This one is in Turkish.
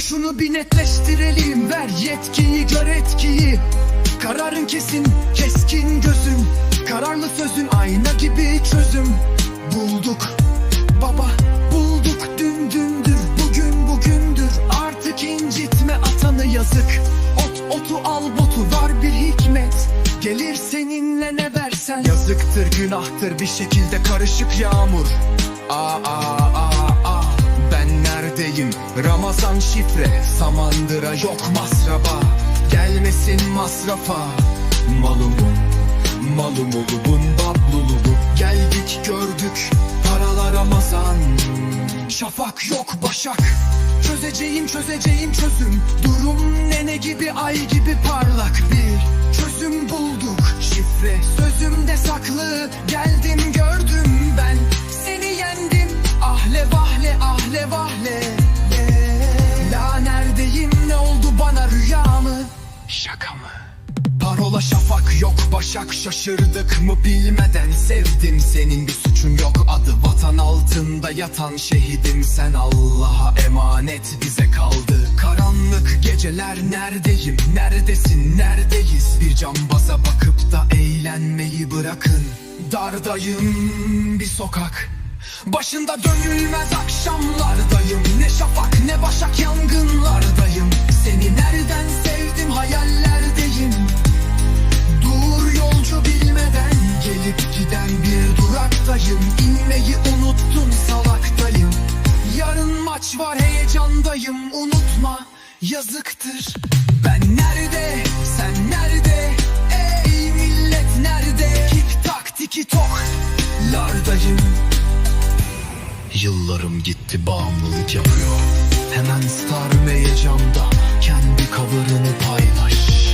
Şunu bir netleştirelim. Ver yetkiyi gör etkiyi. Kararın kesin keskin gözüm Kararlı sözün ayna gibi çözüm. Bulduk. Baba bulduk. Dün dündür Bugün bugündür. Artık incitme atanı yazık. Ot otu al botu var bir hikmet. Gelir seninle ne versen. Yazıktır günahtır. Bir şekilde karışık yağmur. Aa aa aa ben neredeyim Ramazan şifre Samandıra yok masraba Gelmesin masrafa. Malumun Malum olubun bablulubu. Geldik gördük Paralar Ramazan. Şafak yok başak. Çözeceğim çözeceğim çözüm. Durum nene gibi ay gibi parlak bir Çözüm bulduk. Şifre Sözümde saklı. Geldim gördüm ben. Seni yendim. Ahle vahle ahle vahle Şaka Parola şafak yok başak şaşırdık mı bilmeden sevdim senin. Bir suçun yok adı vatan altında yatan şehidim. Sen Allah'a emanet bize kaldı. Karanlık geceler neredeyim neredesin neredeyiz? Bir cambaza bakıp da eğlenmeyi bırakın. Dardayım bir sokak Başında dönülmez akşamlardayım. Ne şafak ne başak yangınlardayım yazıktır. Ben nerede? Sen nerede? Ey millet nerede? Tik tak tiki tok. Lardayım. Yıllarım gitti bağımlılık yapıyor. Hemen star camda Kendi cover'ını paylaş